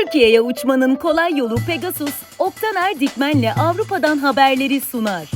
Türkiye'ye uçmanın kolay yolu Pegasus, Oktaner Dikmen'le Avrupa'dan haberleri sunar.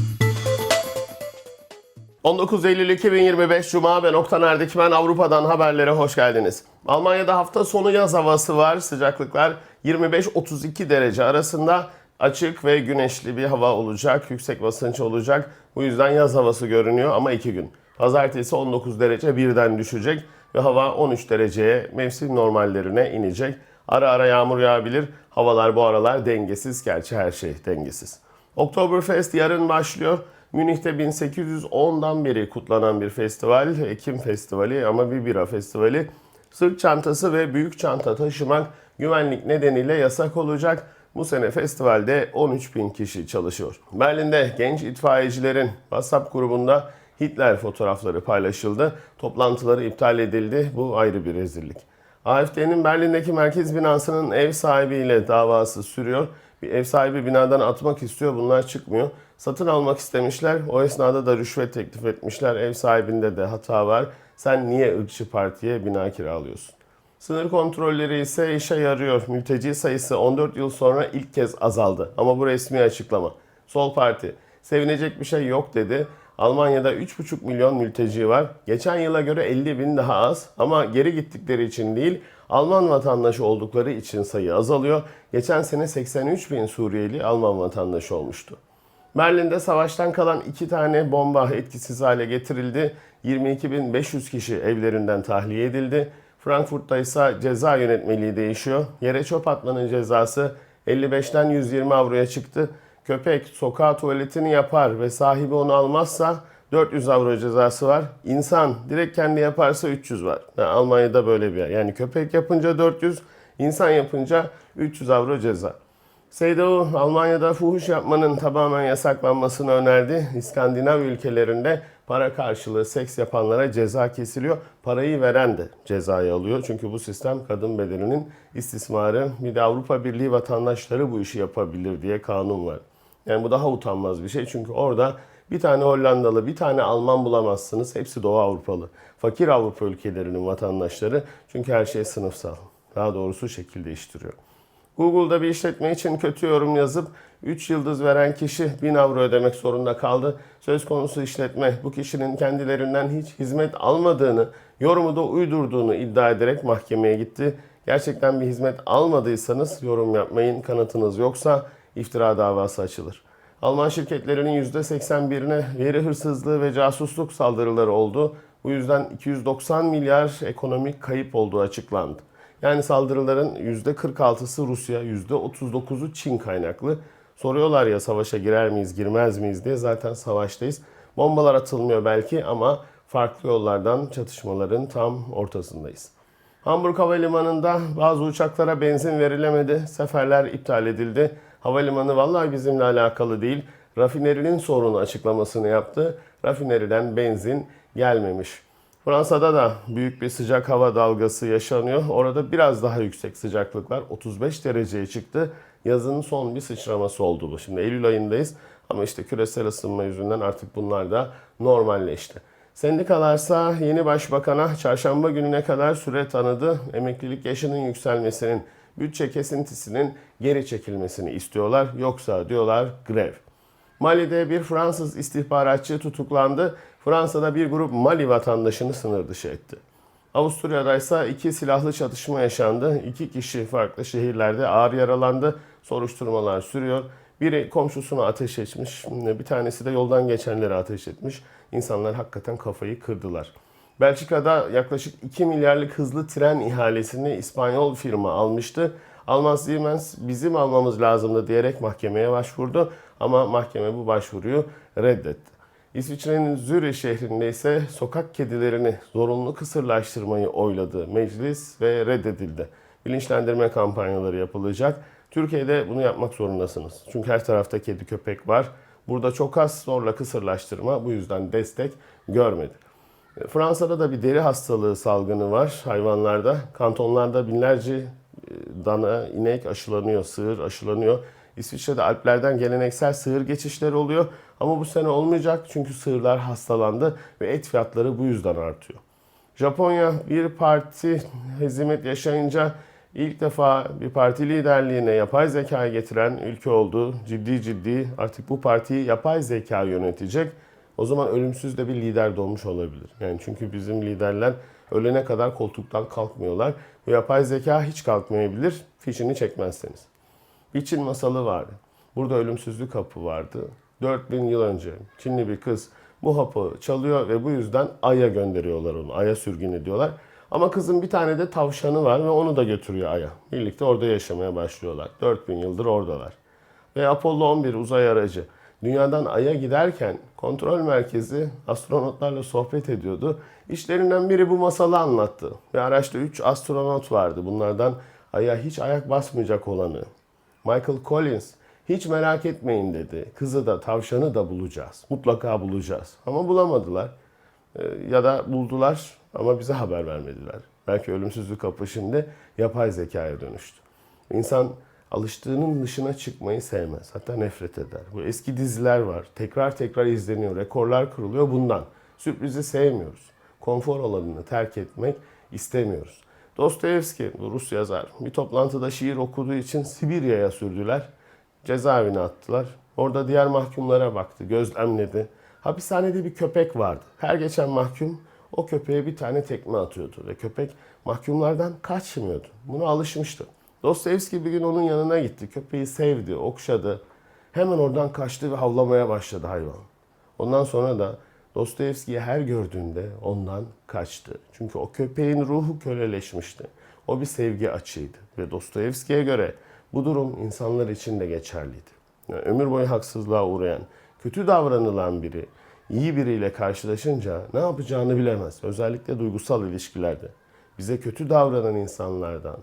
19 Eylül 2025 Cuma ben Oktan Erdikmen Avrupa'dan haberlere hoş geldiniz. Almanya'da hafta sonu yaz havası var. Sıcaklıklar 25-32 derece arasında açık ve güneşli bir hava olacak. Yüksek basınç olacak. Bu yüzden yaz havası görünüyor ama 2 gün. Pazartesi 19 derece birden düşecek ve hava 13 dereceye mevsim normallerine inecek. Ara ara yağmur yağabilir. Havalar bu aralar dengesiz. Gerçi her şey dengesiz. Oktoberfest yarın başlıyor. Münih'te 1810'dan beri kutlanan bir festival, Ekim Festivali ama bir bira festivali. Sırt çantası ve büyük çanta taşımak güvenlik nedeniyle yasak olacak. Bu sene festivalde 13 bin kişi çalışıyor. Berlin'de genç itfaiyecilerin WhatsApp grubunda Hitler fotoğrafları paylaşıldı. Toplantıları iptal edildi. Bu ayrı bir rezillik. AFD'nin Berlin'deki merkez binasının ev sahibiyle davası sürüyor. Bir ev sahibi binadan atmak istiyor, bunlar çıkmıyor. Satın almak istemişler, o esnada da rüşvet teklif etmişler. Ev sahibinde de hata var. Sen niye ırkçı partiye bina kiralıyorsun? Sınır kontrolleri ise işe yarıyor. Mülteci sayısı 14 yıl sonra ilk kez azaldı. Ama bu resmi açıklama. Sol Parti, sevinecek bir şey yok dedi. Almanya'da 3,5 milyon mülteci var. Geçen yıla göre 50 bin daha az ama geri gittikleri için değil, Alman vatandaşı oldukları için sayı azalıyor. Geçen sene 83 bin Suriyeli Alman vatandaşı olmuştu. Berlin'de savaştan kalan iki tane bomba etkisiz hale getirildi. 22.500 kişi evlerinden tahliye edildi. Frankfurt'ta ise ceza yönetmeliği değişiyor. Yere çöp atmanın cezası 55'ten 120 avroya çıktı. Köpek sokağa tuvaletini yapar ve sahibi onu almazsa 400 avro cezası var. İnsan direkt kendi yaparsa 300 var. Yani Almanya'da böyle bir yer. Yani köpek yapınca 400, insan yapınca 300 avro ceza. CDU Almanya'da fuhuş yapmanın tamamen yasaklanmasını önerdi. İskandinav ülkelerinde para karşılığı seks yapanlara ceza kesiliyor. Parayı veren de cezayı alıyor. Çünkü bu sistem kadın bedeninin istismarı. Bir de Avrupa Birliği vatandaşları bu işi yapabilir diye kanun var. Yani bu daha utanmaz bir şey. Çünkü orada bir tane Hollandalı, bir tane Alman bulamazsınız. Hepsi Doğu Avrupalı. Fakir Avrupa ülkelerinin vatandaşları. Çünkü her şey sınıfsal. Daha doğrusu şekil değiştiriyor. Google'da bir işletme için kötü yorum yazıp 3 yıldız veren kişi 1000 avro ödemek zorunda kaldı. Söz konusu işletme bu kişinin kendilerinden hiç hizmet almadığını, yorumu da uydurduğunu iddia ederek mahkemeye gitti. Gerçekten bir hizmet almadıysanız yorum yapmayın. Kanıtınız yoksa iftira davası açılır. Alman şirketlerinin %81'ine veri hırsızlığı ve casusluk saldırıları oldu. Bu yüzden 290 milyar ekonomik kayıp olduğu açıklandı. Yani saldırıların %46'sı Rusya, %39'u Çin kaynaklı. Soruyorlar ya savaşa girer miyiz, girmez miyiz diye zaten savaştayız. Bombalar atılmıyor belki ama farklı yollardan çatışmaların tam ortasındayız. Hamburg Havalimanı'nda bazı uçaklara benzin verilemedi, seferler iptal edildi. Havalimanı vallahi bizimle alakalı değil, rafinerinin sorunu açıklamasını yaptı. Rafineriden benzin gelmemiş. Fransa'da da büyük bir sıcak hava dalgası yaşanıyor. Orada biraz daha yüksek sıcaklıklar 35 dereceye çıktı. Yazın son bir sıçraması oldu bu. Şimdi Eylül ayındayız ama işte küresel ısınma yüzünden artık bunlar da normalleşti. Sendikalarsa yeni başbakana çarşamba gününe kadar süre tanıdı. Emeklilik yaşının yükselmesinin, bütçe kesintisinin geri çekilmesini istiyorlar. Yoksa diyorlar grev. Mali'de bir Fransız istihbaratçı tutuklandı. Fransa'da bir grup Mali vatandaşını sınır dışı etti. Avusturya'da ise iki silahlı çatışma yaşandı. İki kişi farklı şehirlerde ağır yaralandı. Soruşturmalar sürüyor. Biri komşusuna ateş etmiş, bir tanesi de yoldan geçenlere ateş etmiş. İnsanlar hakikaten kafayı kırdılar. Belçika'da yaklaşık 2 milyarlık hızlı tren ihalesini İspanyol firma almıştı. Alman Siemens bizim almamız lazımdı diyerek mahkemeye başvurdu ama mahkeme bu başvuruyu reddetti. İsviçre'nin Zürih şehrinde ise sokak kedilerini zorunlu kısırlaştırmayı oyladı meclis ve reddedildi. Bilinçlendirme kampanyaları yapılacak. Türkiye'de bunu yapmak zorundasınız. Çünkü her tarafta kedi köpek var. Burada çok az zorla kısırlaştırma bu yüzden destek görmedi. Fransa'da da bir deri hastalığı salgını var hayvanlarda. Kantonlarda binlerce e, dana, inek aşılanıyor, sığır aşılanıyor. İsviçre'de Alplerden geleneksel sığır geçişleri oluyor. Ama bu sene olmayacak çünkü sığırlar hastalandı ve et fiyatları bu yüzden artıyor. Japonya bir parti hezimet yaşayınca İlk defa bir parti liderliğine yapay zekayı getiren ülke oldu. Ciddi ciddi artık bu partiyi yapay zeka yönetecek. O zaman ölümsüz de bir lider doğmuş olabilir. Yani çünkü bizim liderler ölene kadar koltuktan kalkmıyorlar. Bu yapay zeka hiç kalkmayabilir fişini çekmezseniz. Bir Çin masalı vardı. Burada ölümsüzlük hapı vardı. 4000 yıl önce Çinli bir kız bu hapı çalıyor ve bu yüzden Ay'a gönderiyorlar onu. Ay'a sürgün ediyorlar. Ama kızın bir tane de tavşanı var ve onu da götürüyor Ay'a. Birlikte orada yaşamaya başlıyorlar. 4000 yıldır oradalar. Ve Apollo 11 uzay aracı dünyadan Ay'a giderken kontrol merkezi astronotlarla sohbet ediyordu. İşlerinden biri bu masalı anlattı. Ve araçta 3 astronot vardı. Bunlardan Ay'a hiç ayak basmayacak olanı. Michael Collins hiç merak etmeyin dedi. Kızı da tavşanı da bulacağız. Mutlaka bulacağız. Ama bulamadılar. Ee, ya da buldular ama bize haber vermediler. Belki ölümsüzlük kapı şimdi yapay zekaya dönüştü. İnsan alıştığının dışına çıkmayı sevmez. Hatta nefret eder. Bu eski diziler var. Tekrar tekrar izleniyor. Rekorlar kırılıyor bundan. Sürprizi sevmiyoruz. Konfor alanını terk etmek istemiyoruz. Dostoyevski, Rus yazar, bir toplantıda şiir okuduğu için Sibirya'ya sürdüler. Cezaevine attılar. Orada diğer mahkumlara baktı, gözlemledi. Hapishanede bir köpek vardı. Her geçen mahkum o köpeğe bir tane tekme atıyordu ve köpek mahkumlardan kaçmıyordu. Buna alışmıştı. Dostoyevski bir gün onun yanına gitti. Köpeği sevdi, okşadı. Hemen oradan kaçtı ve havlamaya başladı hayvan. Ondan sonra da Dostoyevski'yi her gördüğünde ondan kaçtı. Çünkü o köpeğin ruhu köleleşmişti. O bir sevgi açığıydı. Ve Dostoyevski'ye göre bu durum insanlar için de geçerliydi. Yani ömür boyu haksızlığa uğrayan, kötü davranılan biri, iyi biriyle karşılaşınca ne yapacağını bilemez. Özellikle duygusal ilişkilerde. Bize kötü davranan insanlardan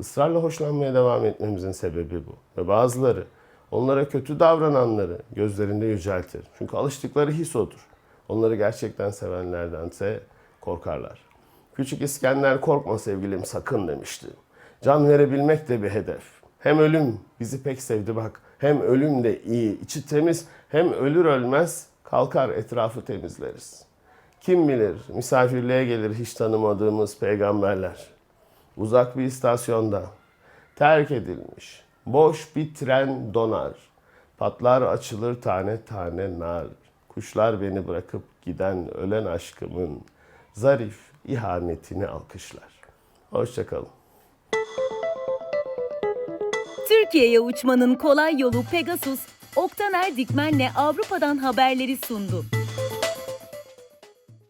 ısrarla hoşlanmaya devam etmemizin sebebi bu. Ve bazıları onlara kötü davrananları gözlerinde yüceltir. Çünkü alıştıkları his odur. Onları gerçekten sevenlerdense korkarlar. Küçük İskender korkma sevgilim sakın demişti. Can verebilmek de bir hedef. Hem ölüm bizi pek sevdi bak. Hem ölüm de iyi, içi temiz. Hem ölür ölmez kalkar etrafı temizleriz. Kim bilir misafirliğe gelir hiç tanımadığımız peygamberler. Uzak bir istasyonda terk edilmiş. Boş bir tren donar. Patlar açılır tane tane nar. Kuşlar beni bırakıp giden ölen aşkımın zarif ihanetini alkışlar. Hoşçakalın. Türkiye'ye uçmanın kolay yolu Pegasus, Oktaner Dikmen'le Avrupa'dan haberleri sundu.